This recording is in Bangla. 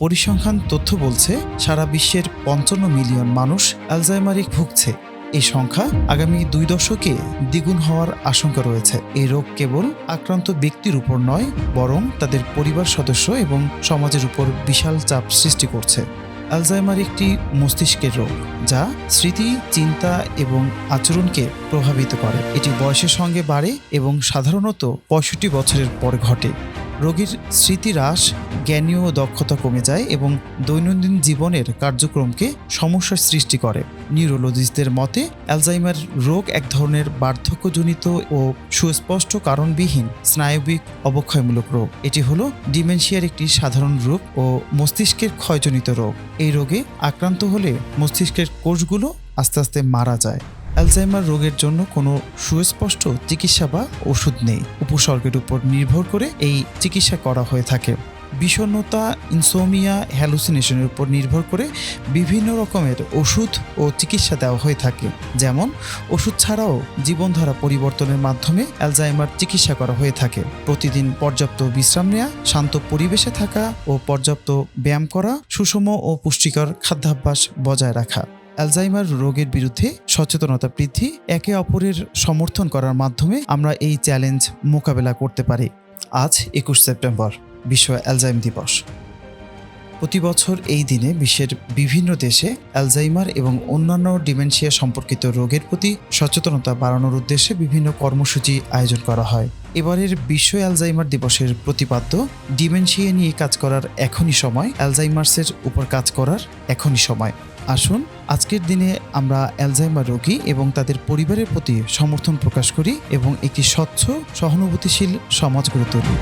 পরিসংখ্যান তথ্য বলছে, সারা বিশ্বের পঞ্চান্ন মিলিয়ন মানুষ অ্যালজাইমারে ভুগছে। এই সংখ্যা আগামী দুই দশকে দ্বিগুণ হওয়ার আশঙ্কা রয়েছে। এই রোগ কেবল আক্রান্ত ব্যক্তির উপর নয়, বরং তাদের পরিবার সদস্য এবং সমাজের উপর বিশাল চাপ সৃষ্টি করছে। অ্যালজাইমার একটি মস্তিষ্কের রোগ, যা স্মৃতি, চিন্তা এবং আচরণকে প্রভাবিত করে। এটি বয়সের সঙ্গে বাড়ে এবং সাধারণত পঁয়ষট্টি বছরের পর ঘটে। রোগীর স্মৃতি হ্রাস জ্ঞানীয় দক্ষতা কমে যায় এবং দৈনন্দিন জীবনের কার্যক্রমকে সমস্যার সৃষ্টি করে। নিউরোলজিস্টদের মতে, অ্যালজাইমার রোগ এক ধরনের বার্ধক্যজনিত ও সুস্পষ্ট কারণবিহীন স্নায়বিক অবক্ষয়মূলক রোগ। এটি হল ডিমেনশিয়ার একটি সাধারণ রূপ ও মস্তিষ্কের ক্ষয়জনিত রোগ। এই রোগে আক্রান্ত হলে মস্তিষ্কের কোষগুলো আস্তে আস্তে মারা যায়। অ্যালজাইমার রোগের জন্য কোনো সুস্পষ্ট চিকিৎসা বা ওষুধ নেই। উপসর্গের উপর নির্ভর করে এই চিকিৎসা করা হয়ে থাকে। বিষণ্ণতা ইনসোমিয়া হ্যালুসিনেশনের উপর নির্ভর করে বিভিন্ন রকমের ওষুধ ও চিকিৎসা দেওয়া হয়ে থাকে। যেমন, ওষুধ ছাড়াও জীবনধারা পরিবর্তনের মাধ্যমে অ্যালজাইমার চিকিৎসা করা হয়ে থাকে। প্রতিদিন পর্যাপ্ত বিশ্রাম নেওয়া শান্ত পরিবেশে থাকা ও পর্যাপ্ত ব্যায়াম করা, সুষম ও পুষ্টিকর খাদ্যাভ্যাস বজায় রাখা। অ্যালজাইমার রোগের বিরুদ্ধে সচেতনতা বৃদ্ধি, একে অপরের সমর্থন করার মাধ্যমে আমরা এই চ্যালেঞ্জ মোকাবেলা করতে পারি। আজ একুশ সেপ্টেম্বর, বিশ্ব অ্যালজাইম দিবস। প্রতি বছর এই দিনে বিশ্বের বিভিন্ন দেশে অ্যালজাইমার এবং অন্যান্য ডিমেনশিয়া সম্পর্কিত রোগের প্রতি সচেতনতা বাড়ানোর উদ্দেশ্যে বিভিন্ন কর্মসূচি আয়োজন করা হয়। এবারের বিশ্ব অ্যালজাইমার দিবসের প্রতিপাদ্য, ডিমেনশিয়া নিয়ে কাজ করার এখনই সময় অ্যালজাইমার্সের উপর কাজ করার এখনই সময়। আসুন আজকের দিনে আমরা অ্যালজাইমার রোগী এবং তাদের পরিবারের প্রতি সমর্থন প্রকাশ করি এবং একটি স্বচ্ছ, সহানুভূতিশীল সমাজ গড়ে তুলি।